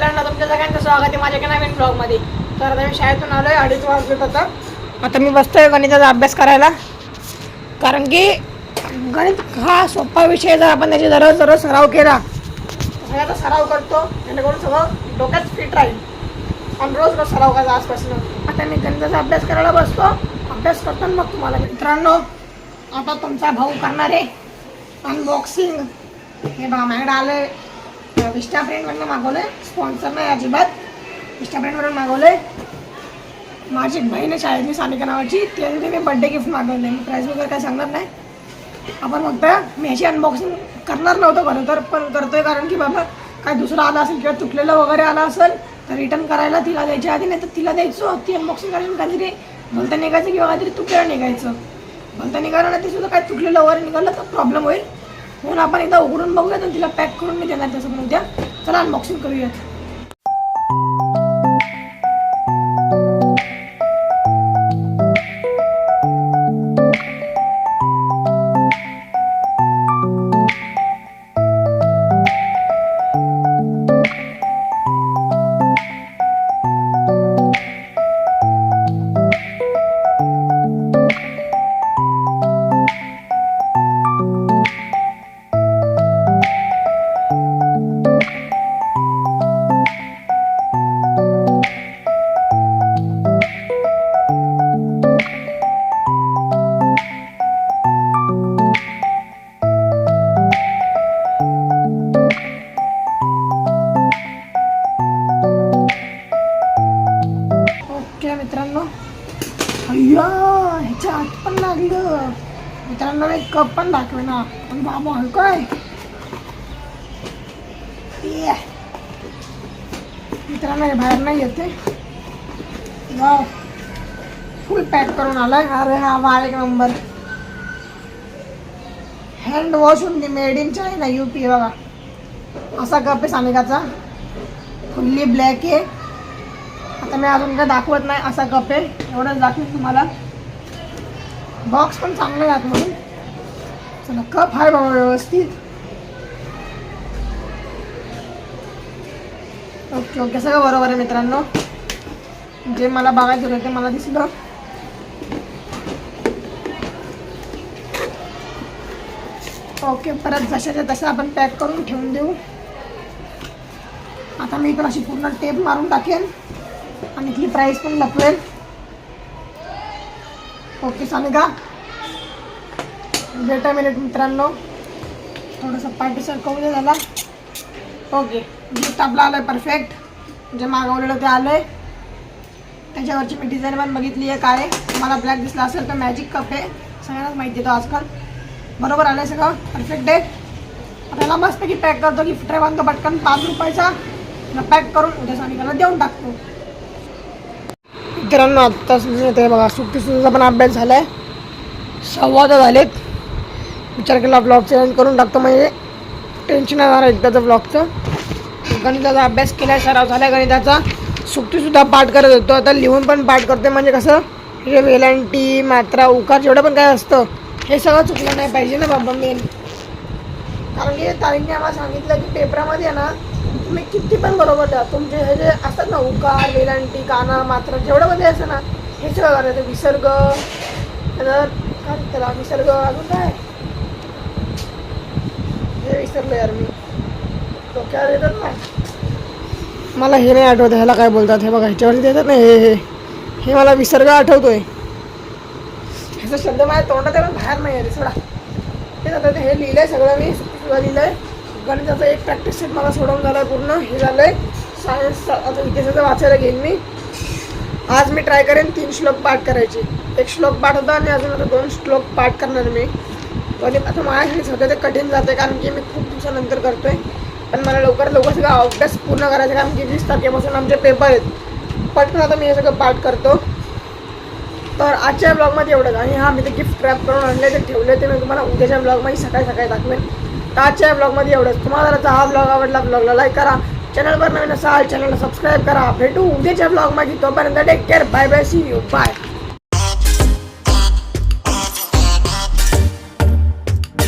मित्रांनो तुमच्या सगळ्यांचं स्वागत आहे माझ्या एका नवीन ब्लॉगमध्ये तर आता मी शाळेतून आलो आहे अडीच वाजत आता आता मी बसतोय गणिताचा अभ्यास करायला. कारण की गणित हा सोपा विषय जर आपण त्याची दररोज दररोज सराव केला सगळ्याचा सराव करतो. जेणेकरून सगळं डोक्यात फिट राहील. आणि रोज रोज सराव करायचा आजपासून. आता मी गणिताचा अभ्यास करायला बसतो. अभ्यास करतो मग तुम्हाला मित्रांनो. आता तुमचा भाऊ करणार आहे. अनबॉक्सिंग हे बघा माझ्याकडे आलं विष्टा ब्रँडवरनं मागवलं स्पॉन्सर नाही अजिबात. विष्टा ब्रँडवरून मागवलं माझी एक बहीण आहे शाळेतली सानिका नावाची. त्यासाठी मी बड्डे गिफ्ट मागवलं मी प्राईज वगैरे काय सांगणार नाही. आपण फक्त मी अशी अनबॉक्सिंग करणार नव्हतं खरं तर पण करतोय कारण की बाबा काय दुसरं आलं असेल किंवा तुटलेलं वगैरे आलं असेल तर रिटर्न करायला तिला द्यायच्या आधी नाही तर तिला द्यायचो. ती अनबॉक्सिंग करायची काहीतरी भलतं निघायचं किंवा काहीतरी तुटलेलं निघायचं. भलतं निघालं नाही ते सुद्धा काय तुटलेलं वगैरे निघालं तर प्रॉब्लेम होईल. म्हणून आपण एकदा उघडून बघूयात आणि तिला पॅक करून मी देणार तसं पण उद्या चला अनबॉक्सिंग करूयात. चाट पण लागलं मित्रांनो एक कप पण दाखवे ना. पण बाबा हे काय मित्रांनो हे बाहेर नाही येते. फुल पॅक करून आलाय. अरे हा वा एक number. Hand wash only made in China U P बघा. असा कप आहे सानिकाचा. फुल्ली ब्लॅक आहे. आता मी अजून काय दाखवत नाही असा कप आहे. एवढंच दाखवेन तुम्हाला. बॉक्स पण चांगला आहे आतमधून चला कप आहे बाबा व्यवस्थित. ओके ओके सगळं बरोबर आहे मित्रांनो? जे मला बघायचं होतं ते मला दिसलं. ओके परत जशाच्या तसं आपण पॅक करून ठेवून देऊ. आता मी इकडं अशी पूर्ण टेप मारून टाकेन. आणि इथली प्राईस पण लपवेल. ओके सानिका. बेटा मिनिट मित्रांनो. थोडंसं पार्टीसर कमी दे झाला. ओके गिफ्ट आपला आलं आहे परफेक्ट जे मागवलेलं ते आलं आहे त्याच्यावरची मी डिझाईन पण बघितली आहे. काय मला ब्लॅक दिसला असेल तर मॅजिक कप आहे. सगळ्यांनाच माहिती येतो आजकाल. बरोबर आलं आहे सगळं. परफेक्ट आहे. त्याला मस्तपैकी पॅक करतो. गिफ्ट ट्रे बांधतो पटकन. पाच रुपयाचा. पॅक करून उद्या सानिकाला देऊन टाकतो. मित्रांनो आत्ताच ते बघा. सुट्टी सुद्धा पण अभ्यास झाला आहे संवाद झालेत. विचार केला ब्लॉग चेंज करून टाकतो. म्हणजे टेन्शन नाही एकदाचं ब्लॉगचं गणिताचा अभ्यास केला आहे सराव झाला आहे गणिताचा सुट्टीसुद्धा पाठ करत होतो. आता लिहून पण पाठ करते म्हणजे कसं? हे वेलांटी मात्रा उकार जेवढं पण काय असतं हे सगळं चुकलं नाही पाहिजे ना बाबा मेन कारण की ताईंनी आम्हाला सांगितलं की पेपरामध्ये आहे ना तुम्ही किती पण बरोबर द्या. तुमचे हे जे असतात ना उकार वेलांटी काना मात्रा जेवढं मध्ये असतं ना हे सगळं करायचं विसर्ग नंतर काय त्याला? विसर्ग अजून काय? हे विसरलो यार मी. डोक्यावर येतात ना. मला हे नाही आठवत ह्याला काय बोलतात हे बघा ह्याच्यावरती देतात ना हे हे. हे मला विसर्ग आठवतोय. ह्याचा शब्द माझ्या तोंडात बाहेर नाही आहे रे सोडा. ते आता ते हे लिहिलंय सगळं मी लिहिलंय. गणिताचं एक प्रॅक्टिस सेट मला सोडवून झालं पूर्ण. हे झालंय सायन्स आता इतिहासाचं वाचायला घेईन मी. आज मी ट्राय करेन तीन श्लोक पाठ करायचे. एक श्लोक पाठ होता आणि अजून आता दोन श्लोक पाठ करणार मी. पण आता माझ्यासाठी सध्या ते कठीण जाते कारण की मी खूप दिवसानंतर करतोय. पण मला लवकर लवकर सगळं अभ्यास पूर्ण करायचा कारण की वीस तारखेपासून आमचे पेपर आहेत. पटकन आता मी हे सगळं पाठ करतो. तर आजच्या ब्लॉगमध्ये एवढंच. आणि हां मी ते गिफ्ट रॅप करून आणले ते ठेवले ते मी तुम्हाला उद्याच्या ब्लॉगमध्ये सकाळी सकाळी दाखवेन. तर आजच्या ब्लॉगमध्ये एवढंच. तुम्हाला जर हा ब्लॉग आवडला ब्लॉगला लाईक करा. चॅनलवर नवीन असाल चॅनलला सबस्क्राईब करा. भेटू उद्याच्या ब्लॉगमध्ये तोपर्यंत take care bye bye see you bye